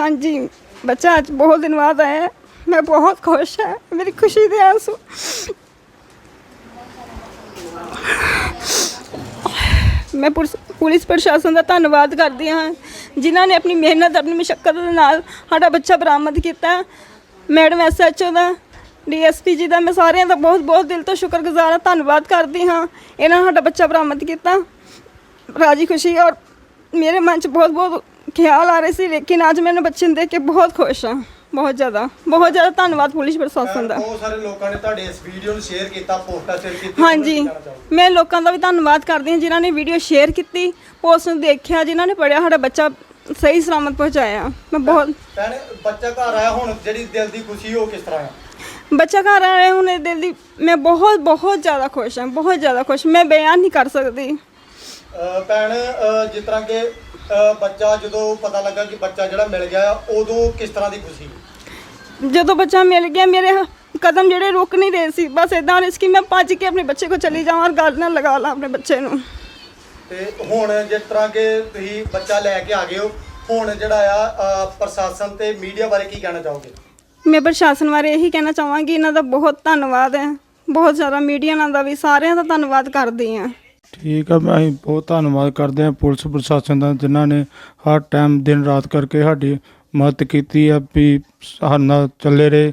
ਹਾਂਜੀ, ਬੱਚਾ ਅੱਜ ਬਹੁਤ ਦਿਨ ਬਾਅਦ ਆਇਆ। ਹੈ। ਮੈਂ ਬਹੁਤ ਖੁਸ਼ ਹਾਂ, ਮੇਰੀ ਖੁਸ਼ੀ ਦੇ ਆਂਸੂ। ਮੈਂ ਪੁਲਿਸ ਪੁਲਿਸ ਪ੍ਰਸ਼ਾਸਨ ਦਾ ਧੰਨਵਾਦ ਕਰਦੀ ਹਾਂ, ਜਿਨ੍ਹਾਂ ਨੇ ਆਪਣੀ ਮਿਹਨਤ, ਆਪਣੀ ਮੁਸ਼ਕਲ ਦੇ ਨਾਲ ਸਾਡਾ ਬੱਚਾ ਬਰਾਮਦ ਕੀਤਾ। ਮੈਡਮ ਐਸਐਚਓ ਦਾ ਡੀਐਸਪੀ ਜੀ ਦਾ, ਮੈਂ ਸਾਰਿਆਂ ਦਾ ਬਹੁਤ ਬਹੁਤ ਦਿਲ ਤੋਂ ਸ਼ੁਕਰਗੁਜ਼ਾਰ ਹਾਂ, ਧੰਨਵਾਦ ਕਰਦੀ ਹਾਂ, ਇਹਨਾਂ ਨੇ ਸਾਡਾ ਬੱਚਾ ਬਰਾਮਦ ਕੀਤਾ। ਰਾਜੀ ਖੁਸ਼ੀ ਔਰ ਮੇਰੇ ਮਨ 'ਚ ਬਹੁਤ ਬਹੁਤ ਖਿਆਲ ਆ ਰਹੇ ਸੀ ਲੇਕਿਨ ਅੱਜ ਮੈਨੂੰ ਬੱਚੇ ਨੂੰ ਦੇਖ ਕੇ ਬਹੁਤ ਖੁਸ਼ ਹਾਂ। ਬਹੁਤ ਜ਼ਿਆਦਾ। ਬਹੁਤ ਜ਼ਿਆਦਾ ਧੰਨਵਾਦ ਪੁਲਿਸ ਪ੍ਰਸ਼ਾਸਨ ਦਾ। ਬਹੁਤ ਸਾਰੇ ਲੋਕਾਂ ਨੇ ਤੁਹਾਡੇ ਇਸ ਵੀਡੀਓ ਨੂੰ ਸ਼ੇਅਰ ਕੀਤਾ ਪੋਸਟਾਂ ਸ਼ੇਅਰ ਕੀਤੀ ਹਾਂਜੀ? ਮੈਂ ਲੋਕਾਂ ਦਾ ਵੀ ਧੰਨਵਾਦ ਕਰਦੀ ਹਾਂ ਜਿਨ੍ਹਾਂ ਨੇ ਵੀਡੀਓ ਸ਼ੇਅਰ ਕੀਤੀ ਪੋਸਟ ਨੂੰ ਦੇਖਿਆ ਜਿਨ੍ਹਾਂ ਨੇ ਪੜਿਆ ਸਾਡਾ ਬੱਚਾ ਸਹੀ ਸਲਾਮਤ ਪਹੁੰਚਾਇਆ। ਮੈਂ ਬਹੁਤ ਭੈਣ ਬੱਚਾ ਘਰ ਆਇਆ ਹੁਣ ਜਿਹੜੀ ਦਿਲ ਦੀ ਖੁਸ਼ੀ ਉਹ ਕਿਸ ਤਰ੍ਹਾਂ ਆ ਬੱਚਾ ਘਰ ਆ ਰਿਹਾ ਹੁਣ ਦਿਲ ਦੀ ਮੈਂ ਬਹੁਤ ਬਹੁਤ ਜ਼ਿਆਦਾ ਖੁਸ਼ ਹਾਂ ਬਹੁਤ ਜ਼ਿਆਦਾ ਖੁਸ਼। ਮੈਂ ਬਿਆਨ ਨਹੀਂ ਕਰ ਸਕਦੀ। ਭੈਣ ਜਿਸ ਤਰ੍ਹਾਂ ਕਿ ਬੱਚਾ ਜਦੋਂ ਪਤਾ ਲੱਗਾ ਕਿ ਬੱਚਾ ਜਿਹੜਾ ਮਿਲ ਗਿਆ ਆ, ਉਦੋਂ ਕਿਸ ਤਰ੍ਹਾਂ ਦੀ ਖੁਸ਼ੀ? ਜਦੋਂ ਬੱਚਾ ਮਿਲ ਗਿਆ ਮੇਰੇ ਹ- ਕਦਮ ਜਿਹੜੇ ਰੁਕ ਨਹੀਂ ਰਹੇ ਸੀ। ਬਸ ਇਦਾਂ ਰਿਸਕੀ ਮੈਂ ਭੱਜ ਕੇ ਆਪਣੇ ਬੱਚੇ ਕੋਲ ਚਲੀ ਜਾਵਾਂ ਔਰ ਗੱਲ ਨਾਲ ਲਗਾ ਲਾਂ ਆਪਣੇ ਬੱਚੇ ਨੂੰ। ਤੇ ਹੁਣ ਜਿਸ ਤਰ੍ਹਾਂ ਕਿ ਤੁਸੀਂ ਬੱਚਾ ਲੈ ਕੇ ਆ ਗਏ ਹੋ ਹੁਣ ਜਿਹੜਾ ਆ ਪ੍ਰਸ਼ਾਸਨ ਤੇ ਮੀਡੀਆ ਬਾਰੇ ਕੀ ਕਹਿਣਾ ਚਾਹੋਗੇ? ਮੈਂ ਪ੍ਰਸ਼ਾਸਨ ਬਾਰੇ ਇਹੀ ਕਹਿਣਾ ਚਾਹਾਂਗੀ ਇਹਨਾਂ ਦਾ ਬਹੁਤ ਧੰਨਵਾਦ ਹੈ। ਬਹੁਤ ਜ਼ਿਆਦਾ ਮੀਡੀਆ ਨਾਲ ਦਾ ਵੀ ਸਾਰਿਆਂ ਦਾ ਧੰਨਵਾਦ ਕਰਦੀ ਹਾਂ। ਠੀਕ ਆ, ਮੈਂ ਅਸੀਂ ਬਹੁਤ ਧੰਨਵਾਦ ਕਰਦੇ ਹਾਂ ਪੁਲਿਸ ਪ੍ਰਸ਼ਾਸਨ ਦਾ, ਜਿਨ੍ਹਾਂ ਨੇ ਹਰ ਟਾਈਮ ਦਿਨ ਰਾਤ ਕਰਕੇ ਸਾਡੀ ਮਦਦ ਕੀਤੀ ਆ ਵੀ ਸਾਡੇ ਨਾਲ ਚੱਲੇ ਰਹੇ।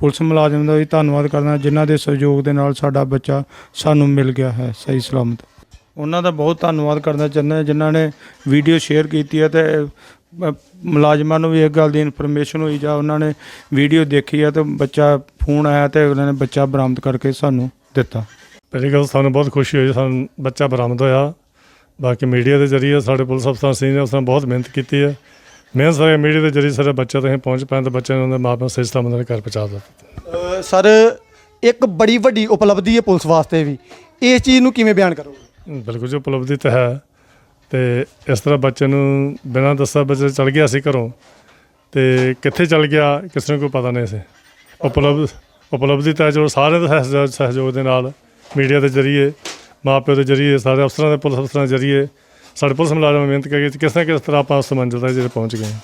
ਪੁਲਿਸ ਮੁਲਾਜ਼ਮ ਦਾ ਵੀ ਧੰਨਵਾਦ ਕਰਦਾ, ਜਿਨ੍ਹਾਂ ਦੇ ਸਹਿਯੋਗ ਦੇ ਨਾਲ ਸਾਡਾ ਬੱਚਾ ਸਾਨੂੰ ਮਿਲ ਗਿਆ ਹੈ, ਸਹੀ ਸਲਾਮਤ। ਉਹਨਾਂ ਦਾ ਬਹੁਤ ਧੰਨਵਾਦ ਕਰਨਾ ਚਾਹੁੰਦਾ ਹਾਂ ਜਿਨ੍ਹਾਂ ਨੇ ਵੀਡੀਓ ਸ਼ੇਅਰ ਕੀਤੀ ਹੈ ਤੇ ਮੁਲਾਜ਼ਮਾਂ ਨੂੰ ਵੀ ਇਹ ਗੱਲ ਦੀ ਇਨਫੋਰਮੇਸ਼ਨ ਹੋਈ ਜਾਂ ਉਹਨਾਂ ਨੇ ਵੀਡੀਓ ਦੇਖੀ ਹੈ ਤੇ ਬੱਚਾ ਫੋਨ ਆਇਆ ਤੇ ਉਹਨਾਂ ਨੇ ਬੱਚਾ ਬਰਾਮਦ ਕਰਕੇ ਸਾਨੂੰ ਦਿੱਤਾ। ਪਹਿਲੀ ਗੱਲ ਸਾਨੂੰ ਬਹੁਤ ਖੁਸ਼ੀ ਹੋਈ, ਸਾਨੂੰ ਬੱਚਾ ਬਰਾਮਦ ਹੋਇਆ। ਬਾਕੀ ਮੀਡੀਆ ਦੇ ਜ਼ਰੀਏ ਸਾਡੇ ਪੁਲਿਸ ਅਫਸਰ, ਸੀਨੀਅਰ ਨਾਲ ਬਹੁਤ ਮਿਹਨਤ ਕੀਤੀ ਹੈ। ਮਿਹਨਤ ਸਾਰੇ ਮੀਡੀਆ ਦੇ ਜ਼ਰੀਏ ਸਾਡੇ ਬੱਚੇ ਤੱਕ ਪਹੁੰਚ ਪਾਉਣ ਤੇ ਬੱਚੇ ਨੂੰ ਉਹਦੇ ਮਾਪਿਆਂ ਸਹੀ ਸਲਾਮਤ ਨਾਲ ਘਰ ਪਹੁੰਚਾ ਦਿੱਤਾ। ਅਹ ਸਰ ਇੱਕ ਬੜੀ ਵੱਡੀ ਉਪਲਬਧੀ ਹੈ ਪੁਲਿਸ ਵਾਸਤੇ ਵੀ। ਇਸ ਚੀਜ਼ ਨੂੰ ਕਿਵੇਂ ਬਿਆਨ ਕਰੋਗੇ? ਬਿਲਕੁਲ ਜੋ ਉਪਲਬਧੀ ਤਾਂ ਹੈ। ਤੇ ਇਸ ਤਰ੍ਹਾਂ ਬੱਚੇ ਨੂੰ ਬਿਨਾਂ ਦੱਸਿਆ ਬੱਚਾ ਚਲ ਗਿਆ ਸੀ ਘਰੋਂ। ਤੇ ਕਿੱਥੇ ਚਲ ਗਿਆ ਕਿਸੇ ਨੂੰ ਕੋਈ ਪਤਾ ਨਹੀਂ ਸੀ। ਉਪਲਬਧ ਉਪਲਬਧੀ ਤਾਂ ਜੋ ਸਾਰਿਆਂ ਦੇ ਸਹਿਯੋਗ- ਸਹਿਯੋਗ ਦੇ ਨਾਲ ਮੀਡੀਆ ਦੇ ਜ਼ਰੀਏ ਮਾਪਿਓ ਦੇ ਜ਼ਰੀਏ ਸਾਰੇ ਅਫਸਰਾਂ ਦੇ ਪੁਲਿਸ ਅਫਸਰਾਂ ਦੇ ਜ਼ਰੀਏ ਸਾਡੇ ਪੁਲਿਸ ਮੁਲਾਜ਼ਮ ਮਿਹਨਤ ਕਰਕੇ ਕਿਸ ਨਾ ਕਿਸ ਤਰ੍ਹਾਂ ਆਪਾਂ ਉਸ ਮੰਜ਼ਿਲ ਤੱਕ ਜਿਹੜੇ ਪਹੁੰਚ ਗਏ। ਹਾਂ